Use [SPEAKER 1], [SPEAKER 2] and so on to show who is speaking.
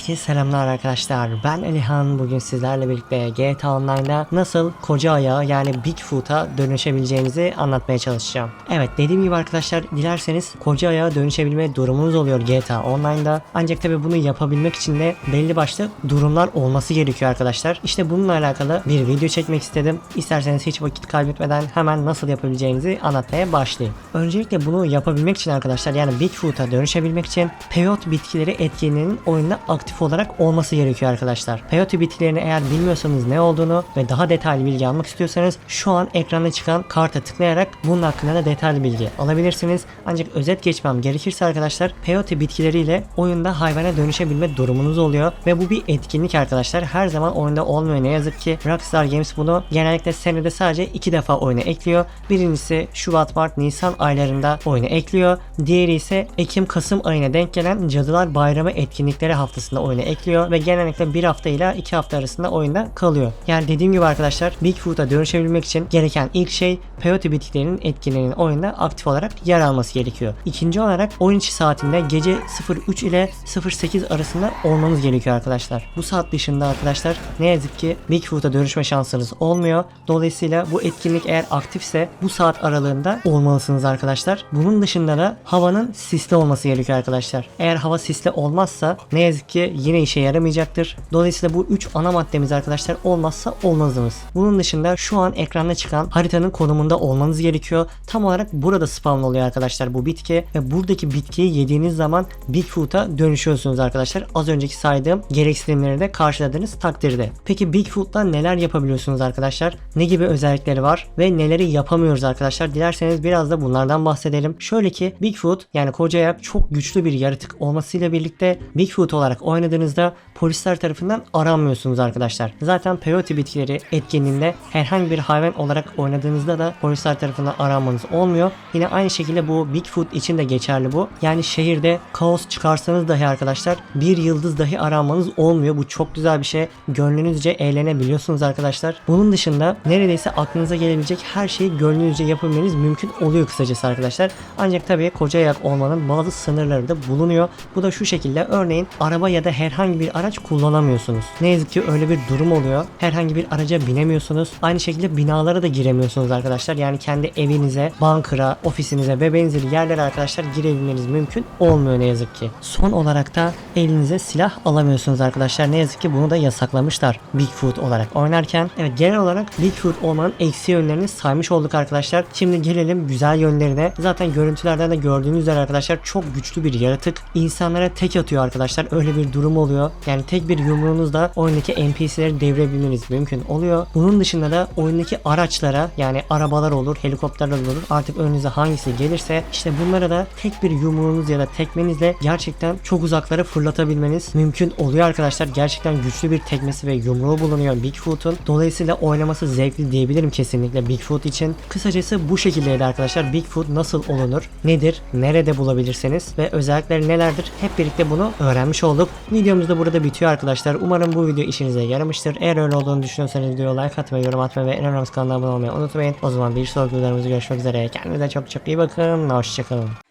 [SPEAKER 1] Herkese selamlar arkadaşlar. Ben Elihan. Bugün sizlerle birlikte GTA Online'da nasıl koca ayağı yani Bigfoot'a dönüşebileceğinizi anlatmaya çalışacağım. Evet dediğim gibi arkadaşlar dilerseniz koca ayağa dönüşebilme durumunuz oluyor GTA Online'da. Ancak tabi bunu yapabilmek için de belli başlı durumlar olması gerekiyor arkadaşlar. İşte bununla alakalı bir video çekmek istedim. İsterseniz hiç vakit kaybetmeden hemen nasıl yapabileceğinizi anlatmaya başlayayım. Öncelikle bunu yapabilmek için arkadaşlar yani Bigfoot'a dönüşebilmek için peyote bitkileri etkinliğinin oyunda aktif olarak olması gerekiyor arkadaşlar. Peyote bitkilerini eğer bilmiyorsanız ne olduğunu ve daha detaylı bilgi almak istiyorsanız şu an ekranda çıkan karta tıklayarak bunun hakkında da detaylı bilgi alabilirsiniz. Ancak özet geçmem gerekirse arkadaşlar peyote bitkileriyle oyunda hayvana dönüşebilme durumunuz oluyor ve bu bir etkinlik arkadaşlar. Her zaman oyunda olmuyor ne yazık ki. Rockstar Games bunu genellikle senede sadece iki defa oyuna ekliyor. Birincisi Şubat, Mart, Nisan aylarında oyuna ekliyor. Diğeri ise Ekim, Kasım ayına denk gelen Cadılar Bayramı etkinlikleri haftasında oyuna ekliyor ve genellikle bir hafta ile iki hafta arasında oyunda kalıyor. Yani dediğim gibi arkadaşlar Bigfoot'a dönüşebilmek için gereken ilk şey peyote bitkilerinin etkinliğinin oyunda aktif olarak yer alması gerekiyor. İkinci olarak oyun içi saatinde gece 03 ile 08 arasında olmanız gerekiyor arkadaşlar. Bu saat dışında arkadaşlar ne yazık ki Bigfoot'a dönüşme şansınız olmuyor. Dolayısıyla bu etkinlik eğer aktifse bu saat aralığında olmalısınız arkadaşlar. Bunun dışında da havanın sisli olması gerekiyor arkadaşlar. Eğer hava sisli olmazsa ne yazık ki yine işe yaramayacaktır. Dolayısıyla bu 3 ana maddemiz arkadaşlar olmazsa olmazımız. Bunun dışında şu an ekranda çıkan haritanın konumunda olmanız gerekiyor. Tam olarak burada spawn oluyor arkadaşlar bu bitki ve buradaki bitkiyi yediğiniz zaman Bigfoot'a dönüşüyorsunuz arkadaşlar. Az önceki saydığım gereksinimleri de karşıladığınız takdirde. Peki Bigfoot'la neler yapabiliyorsunuz arkadaşlar? Ne gibi özellikleri var ve neleri yapamıyoruz arkadaşlar? Dilerseniz biraz da bunlardan bahsedelim. Şöyle ki Bigfoot yani koca ayak çok güçlü bir yaratık olmasıyla birlikte Bigfoot olarak oynadığınızda polisler tarafından aranmıyorsunuz arkadaşlar. Zaten peyote bitkileri etkinliğinde herhangi bir hayvan olarak oynadığınızda da polisler tarafından aranmanız olmuyor. Yine aynı şekilde bu Bigfoot için de geçerli bu. Yani şehirde kaos çıkarsanız dahi arkadaşlar bir yıldız dahi aranmanız olmuyor. Bu çok güzel bir şey. Gönlünüzce eğlenebiliyorsunuz arkadaşlar. Bunun dışında neredeyse aklınıza gelebilecek her şeyi gönlünüzce yapabilmeniz mümkün oluyor kısacası arkadaşlar. Ancak tabii koca ayak olmanın bazı sınırları da bulunuyor. Bu da şu şekilde örneğin araba ya da herhangi bir araç kullanamıyorsunuz. Ne yazık ki öyle bir durum oluyor. Herhangi bir araca binemiyorsunuz. Aynı şekilde binalara da giremiyorsunuz arkadaşlar. Yani kendi evinize, bankıra, ofisinize ve benzeri yerlere arkadaşlar girebilmeniz mümkün olmuyor ne yazık ki. Son olarak da elinize silah alamıyorsunuz arkadaşlar. Ne yazık ki bunu da yasaklamışlar Bigfoot olarak oynarken. Evet genel olarak Bigfoot olmanın eksi yönlerini saymış olduk arkadaşlar. Şimdi gelelim güzel yönlerine. Zaten görüntülerden de gördüğünüz üzere arkadaşlar çok güçlü bir yaratık. İnsanlara tek atıyor arkadaşlar. Öyle bir durum oluyor. Yani tek bir yumruğunuzla oyundaki NPC'leri devirebilmeniz mümkün oluyor. Bunun dışında da oyundaki araçlara yani arabalar olur, helikopterler olur. Artık önünüze hangisi gelirse işte bunlara da tek bir yumruğunuz ya da tekmenizle gerçekten çok uzaklara fırlatabilmeniz mümkün oluyor arkadaşlar. Gerçekten güçlü bir tekmesi ve yumruğu bulunuyor Bigfoot'un. Dolayısıyla oynaması zevkli diyebilirim kesinlikle Bigfoot için. Kısacası bu şekildeydi arkadaşlar. Bigfoot nasıl olunur? Nedir? Nerede bulabilirsiniz? Ve özellikleri nelerdir? Hep birlikte bunu öğrenmiş olduk. Videomuz da burada bitiyor arkadaşlar. Umarım bu video işinize yaramıştır. Eğer öyle olduğunu düşünüyorsanız videoya like atmayı, yorum atmayı ve en önemlisi kanala abone olmayı unutmayın. O zaman bir sonraki videolarımızda görüşmek üzere. Kendinize çok çok iyi bakın. Hoşçakalın.